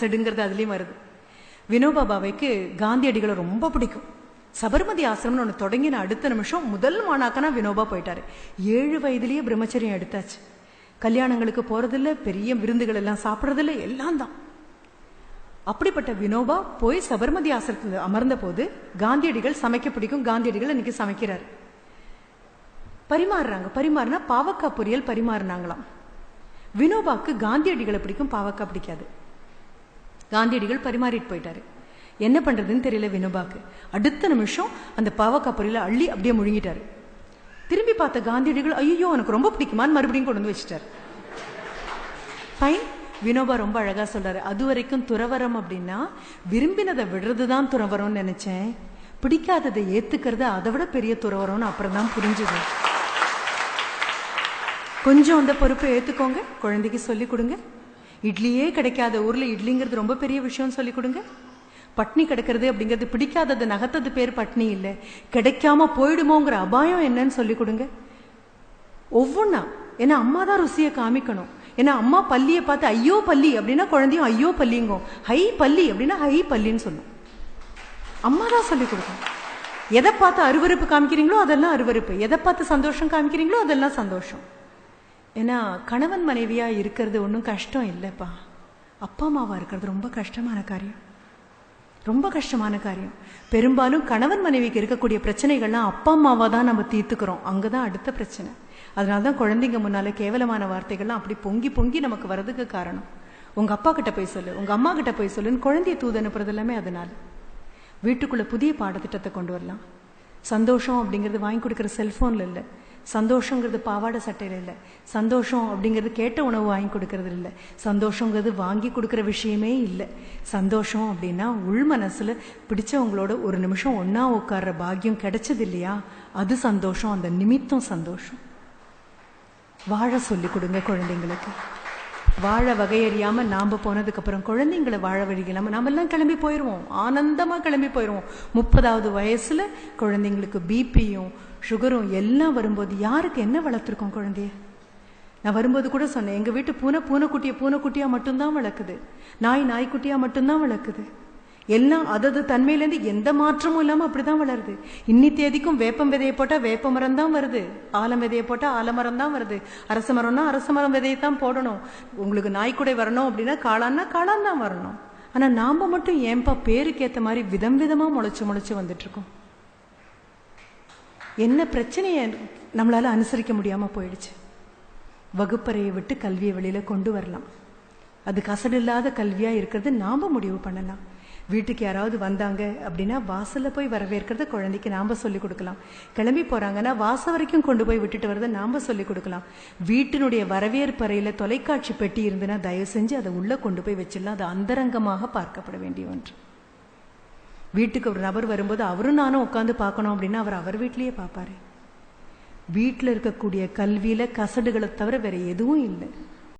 செடுங்கிறது அதுலயும் வருது. வினோபா பாவைக்கு காந்தியடிகளை ரொம்ப பிடிக்கும். சபர்மதி ஆசிரமம்னு ஒன்று தொடங்கின அடுத்த நிமிஷம் முதல் மாணாக்கனா வினோபா போயிட்டாரு. ஏழு வயதிலேயே பிரம்மச்சரியம் எடுத்தாச்சு. கல்யாணங்களுக்கு போறதில்ல பெரிய விருந்துகள் எல்லாம் சாப்பிட்றதில்ல எல்லாம் தான். அப்படிப்பட்ட வினோபா போய் சபர்மதி ஆசிரத்தில் அமர்ந்த போது காந்தியடிகள் சமைக்க பிடிக்கும் காந்தியடிகள் இன்னைக்கு சமைக்கிறாரு. பரிமாறுறாங்க. பரிமாறினா பாவக்காய் பொரியல் பரிமாறினாங்களாம். வினோபாக்கு காந்தியடிகளை பிடிக்கும் பாவக்காய் பிடிக்காது. காந்தியடிகள் பரிமாறிட்டு போயிட்டாரு. என்ன பண்றதுன்னு தெரியல வினோபாக்கு. அடுத்த நிமிஷம் அந்த பாவக்காய் பொரியல அள்ளி அப்படியே முழுங்கிட்டாரு. திரும்பி பார்த்த காந்தியடிகள் ஐயோ எனக்கு ரொம்ப பிடிக்குமான்னு மறுபடியும் கொண்டு வந்து வச்சிட்டார். ஃபைன் வினோபா ரொம்ப அழகாக சொல்கிறாரு அது வரைக்கும் துறவரம் அப்படின்னா விரும்பினதை விடுறது தான் துறவரம்னு நினச்சேன். பிடிக்காததை ஏத்துக்கிறது அதை விட பெரிய துறவரம்னு அப்புறம் தான் புரிஞ்சுது. கொஞ்சம் அந்த பொறுப்பை ஏற்றுக்கோங்க குழந்தைக்கு சொல்லி கொடுங்க. இட்லியே கிடைக்காத ஊரில் இட்லிங்கிறது ரொம்ப பெரிய விஷயம்னு சொல்லி கொடுங்க. பட்னி கிடக்கிறது அப்படிங்கிறது பிடிக்காதது நகத்தது பேர் பட்னி இல்லை. கிடைக்காம போயிடுமோங்கிற அபாயம் என்னன்னு சொல்லி கொடுங்க. ஒவ்வொன்றா ஏன்னா அம்மா தான் ருசியை காமிக்கணும். ஏன்னா அம்மா பள்ளியை பார்த்து ஐயோ பள்ளி அப்படின்னா குழந்தையும் ஐயோ பள்ளிங்கும் ஹை பள்ளி அப்படின்னா ஹை பள்ளின்னு சொல்லும். அம்மா தான் சொல்லி கொடுக்கணும். எதை பார்த்து அருவருப்பு காமிக்கிறீங்களோ அதெல்லாம் அருவருப்பு. எதை பார்த்து சந்தோஷம் காமிக்கிறீங்களோ அதெல்லாம் சந்தோஷம். ஏன்னா கணவன் மனைவியாக இருக்கிறது ஒன்றும் கஷ்டம் இல்லைப்பா. அப்பா அம்மாவாக இருக்கிறது ரொம்ப கஷ்டமான காரியம். ரொம்ப கஷ்டமான காரியம். பெரும்பாலும் கணவன் மனைவிக்கு இருக்கக்கூடிய பிரச்சனைகள்லாம் அப்பா அம்மாவாக தான் நம்ம தீர்த்துக்கிறோம். அங்கே தான் அடுத்த பிரச்சனை. அதனால தான் குழந்தைங்க முன்னால் கேவலமான வார்த்தைகள்லாம் அப்படி பொங்கி பொங்கி நமக்கு வர்றதுக்கு காரணம். உங்கள் அப்பா கிட்ட போய் சொல்லு. உங்கள் அம்மா கிட்ட போய் சொல்லுன்னு குழந்தைய தூது அனுப்புறது எல்லாமே அதனால். வீட்டுக்குள்ளே புதிய பாடத்திட்டத்தை கொண்டு வரலாம். சந்தோஷம் அப்படிங்கிறது வாங்கி கொடுக்குற செல்ஃபோனில் இல்லை. சந்தோஷங்கிறது பாவாடை சட்டையில் இல்லை. சந்தோஷம் அப்படிங்கிறது கேட்ட உணவு வாங்கி கொடுக்கறது இல்லை. சந்தோஷங்கிறது வாங்கி கொடுக்குற விஷயமே இல்லை. சந்தோஷம் அப்படின்னா உள் மனசில் பிடிச்சவங்களோட ஒரு நிமிஷம் ஒன்றா உட்கார்ற பாக்கியம் கிடைச்சது இல்லையா? அது சந்தோஷம் அந்த நிமித்தம் சந்தோஷம். வாழ சொல்லி கொடுங்க குழந்தைங்களுக்கு. வாழ வகையறியாம நாம போனதுக்கு அப்புறம் குழந்தைங்களை வாழ வழி நாம எல்லாம் கிளம்பி போயிடுவோம் ஆனந்தமா கிளம்பி போயிடுவோம் முப்பதாவது வயசுல குழந்தைங்களுக்கு பிபியும் சுகரும் எல்லாம் வரும்போது யாருக்கு என்ன வளர்த்துருக்கோம் குழந்தைய? நான் வரும்போது கூட சொன்னேன் எங்க வீட்டு பூனை பூனைக்குட்டியை பூனைக்குட்டியா மட்டும்தான் வளர்க்குது. நாய் நாய்க்குட்டியா மட்டும்தான் வளர்க்குது. எல்லாம் அதது தன்மையிலேருந்து எந்த மாற்றமும் இல்லாம அப்படிதான் வளருது. இன்னி தேதிக்கும் வேப்பம் விதையை போட்டால் வேப்ப மரம் தான் வருது. ஆலம் விதையை போட்டால் ஆலமரம் தான் வருது. அரச மரம்னா அரச மரம் விதையை தான் போடணும். உங்களுக்கு நாய்க்குடை வரணும் அப்படின்னா காளான்னா காளான் தான் வரணும். ஆனால் நாம் மட்டும் ஏன்பா பேருக்கு ஏற்ற மாதிரி விதம் விதமாக முளைச்சு முளைச்சு வந்துட்டுருக்கோம்? என்ன பிரச்சனையை நம்மளால் அனுசரிக்க முடியாமல் போயிடுச்சு. வகுப்பறையை விட்டு கல்வியை வெளியில் கொண்டு வரலாம். அது கசடு இல்லாத கல்வியாக இருக்கிறது நாம் முடிவு பண்ணலாம். வீட்டுக்கு யாராவது வந்தாங்க அப்படின்னா வாசலில் போய் வரவேற்கிறத குழந்தைக்கு நாம் சொல்லிக் கொடுக்கலாம். கிளம்பி போகிறாங்கன்னா வாசல் வரைக்கும் கொண்டு போய் விட்டுட்டு வரதை நாம் சொல்லிக் கொடுக்கலாம். வீட்டினுடைய வரவேற்பறையில் தொலைக்காட்சி பெட்டி இருந்துன்னா தயவு செஞ்சு அதை உள்ளே கொண்டு போய் வச்சிடலாம். அது அந்தரங்கமாக பார்க்கப்பட வேண்டிய ஒன்று. வீட்டுக்கு ஒரு நபர் வரும்போது அவரும் நானும் உட்காந்து பார்க்கணும் அப்படின்னா அவர் அவர் வீட்லேயே பார்ப்பாரு. வீட்டில் இருக்கக்கூடிய கல்வியில் கசடுகளை தவிர வேற எதுவும் இல்லை.